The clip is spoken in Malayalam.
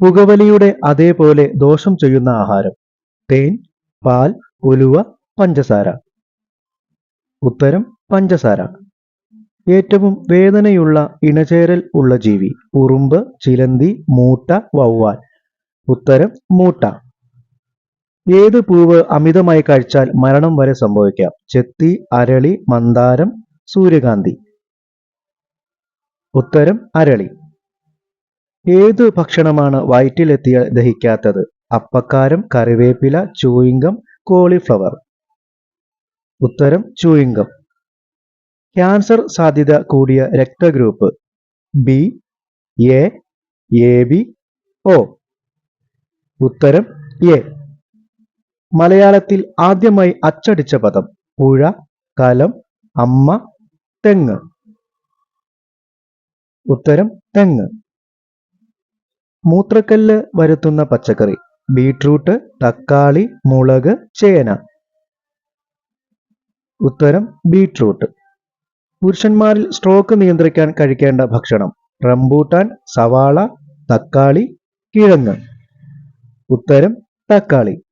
പുകവലിയുടെ അതേപോലെ ദോഷം ചെയ്യുന്ന ആഹാരം. തേൻ പാൽ ഉലുവ പഞ്ചസാര. ഉത്തരം പഞ്ചസാര. ഏറ്റവും വേദനയുള്ള ഇണചേരൽ ഉള്ള ജീവി. ഉറുമ്പ് ചിലന്തി മൂട്ട വവ്വാൽ. ഉത്തരം മൂട്ട. ഏത് പൂവ് അമിതമായി കഴിച്ചാൽ മരണം വരെ സംഭവിക്കാം? ചെത്തി അരളി മന്ദാരം സൂര്യകാന്തി. ഉത്തരം അരളി. ഏത് ഭക്ഷണമാണ് വയറ്റിലെത്തിയ ദഹിക്കാത്തത്? അപ്പക്കാരം കറിവേപ്പില ചൂയിങ്കം കോളിഫ്ലവർ ഉത്തരം ചൂയിങ്കം ക്യാൻസർ സാധ്യത കൂടിയ രക്തഗ്രൂപ്പ്. B A A B O ഉത്തരം എ മലയാളത്തിൽ ആദ്യമായി അച്ചടിച്ച പദം പുഴ കലം അമ്മ തെങ്ങ്. ഉത്തരം തെങ്ങ്. മൂത്രക്കല്ല് വരുത്തുന്ന പച്ചക്കറി. ബീട്രൂട്ട് തക്കാളി മുളക് ചേന. ഉത്തരം ബീട്രൂട്ട്. പുരുഷന്മാരിൽ സ്ട്രോക്ക് നിയന്ത്രിക്കാൻ കഴിക്കേണ്ട ഭക്ഷണം. റംബൂട്ടാൻ സവാള തക്കാളി കിഴങ്ങ്. ഉത്തരം തക്കാളി.